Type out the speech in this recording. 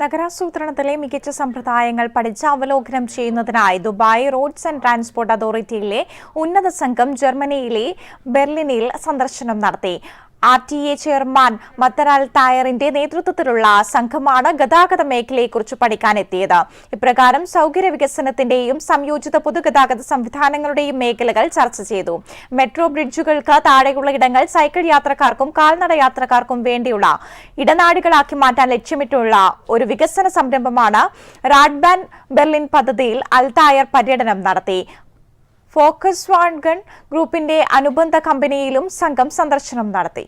നഗരാസൂത്രണത്തിലെ മികച്ച സമ്പ്രദായങ്ങൾ പഠിച്ച് അവലോകനം ചെയ്യുന്നതിനായി ദുബായ് റോഡ്സ് ആൻഡ് ട്രാൻസ്പോർട്ട് അതോറിറ്റിയിലെ ഉന്നത സംഘം ജർമ്മനിയിലെ ബെർലിനിൽ സന്ദർശനം നടത്തി. ആർ ടി എ ചെയർമാൻ മത്തരാൽ തായറിന്റെ നേതൃത്വത്തിലുള്ള സംഘമാണ് ഗതാഗത പഠിക്കാൻ പഠിക്കാനെത്തിയത്. ഇപ്രകാരം സൗകര്യ വികസനത്തിന്റെയും സംയോജിത പൊതുഗതാഗത സംവിധാനങ്ങളുടെയും മേഖലകൾ ചർച്ച ചെയ്തു. മെട്രോ ബ്രിഡ്ജുകൾക്ക് താഴെയുള്ള ഇടങ്ങൾ സൈക്കിൾ യാത്രക്കാർക്കും കാൽനട യാത്രക്കാർക്കും വേണ്ടിയുള്ള ഇടനാടികളാക്കി മാറ്റാൻ ലക്ഷ്യമിട്ടുള്ള ഒരു വികസന സംരംഭമാണ് റാഡ്ബാൻ ബെർലിൻ പദ്ധതിയിൽ അൽതായർ പര്യടനം നടത്തി. ഫോക്കസ് വാൺഗൺ ഗ്രൂപ്പിന്റെ അനുബന്ധ കമ്പനിയിലും സംഘം സന്ദർശനം നടത്തി.